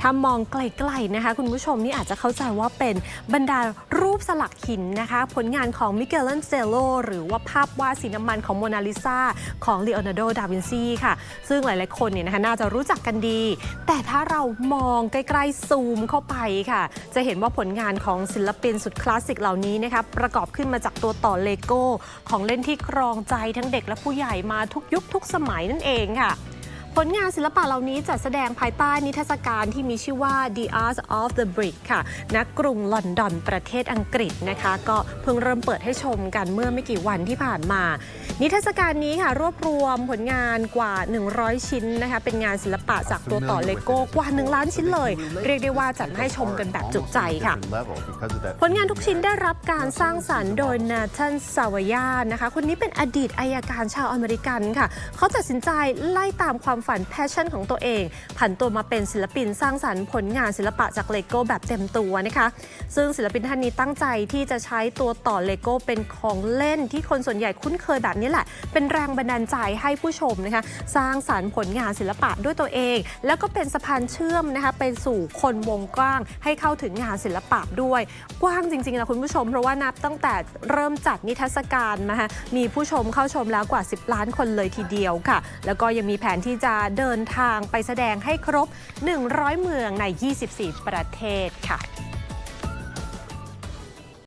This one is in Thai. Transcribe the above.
ถ้ามองไกลๆนะคะ คุณผู้ชมนี่อาจจะเข้าใจว่าเป็นบรรดารูปสลักหินนะคะ ผลงานของมิเกล a นเซโลหรือว่าภาพวาดสีน้ำมันของโมนาลิซาของเลโอนาร์โด ดาวินซีค่ะ ซึ่งหลายๆคนเนี่ยนะคะน่าจะรู้จักกันดี แต่ถ้าเรามองใกล้ๆซูมเข้าไปค่ะ จะเห็นว่าผลงานของศิลปินสุดคลาสสิกเหล่านี้นะคะประกอบขึ้นมาจากตัวต่อเลโก้ ของเล่นที่ครองใจทั้งเด็กและผู้ใหญ่มาทุกยุคทุกสมัยนั่นเองค่ะ ผลงานศิลปะเหล่านี้จัดแสดงภายใต้นิทรรศการที่มีชื่อว่า The Art of the Brick ค่ะณกรุงลอนดอนประเทศอังกฤษนะคะ ก็เพิ่งเริ่มเปิดให้ชมกันเมื่อไม่กี่วันที่ผ่านมา นิทรรศการนี้ค่ะรวบรวมผลงานกว่า 100 ชิ้นนะคะเป็นงานศิลปะจากตัวต่อเลโก้กว่า 1 ล้านชิ้นเลย เรียกได้ว่าจัดมาให้ชมกันแบบจุใจค่ะ ผลงานทุกชิ้นได้รับการสร้างสรรค์โดยนาธานซาวายานะคะคนนี้เป็นอดีตอายการชาวอเมริกันค่ะ เขาตัดสินใจไล่ตามความฝันแพชชั่นของตัวเอง ผันตัวมาเป็นศิลปินสร้างสรรค์ผลงานศิลปะจากเลโก้แบบเต็มตัวนะคะ ซึ่งศิลปินท่านนี้ตั้งใจที่จะใช้ตัวต่อเลโก้เป็นของเล่นที่คนส่วนใหญ่คุ้นเคยแบบนี้แหละ เป็นแรงบันดาลใจให้ผู้ชมนะคะ สร้างสรรค์ผลงานศิลปะด้วยตัวเอง แล้วก็เป็นสะพานเชื่อมนะคะไปสู่คนวงกว้างให้เข้าถึงงานศิลปะด้วย กว้างจริงๆนะคุณผู้ชม เพราะว่านับตั้งแต่เริ่มจัดนิทรรศการมาฮะมีผู้ชมเข้าชมแล้วกว่า 10 ล้านคนเลยทีเดียวค่ะ แล้วก็ยังมีแผนที่จะเดินทางไปแสดงให้ครบ 100 เมืองใน 24 ประเทศค่ะ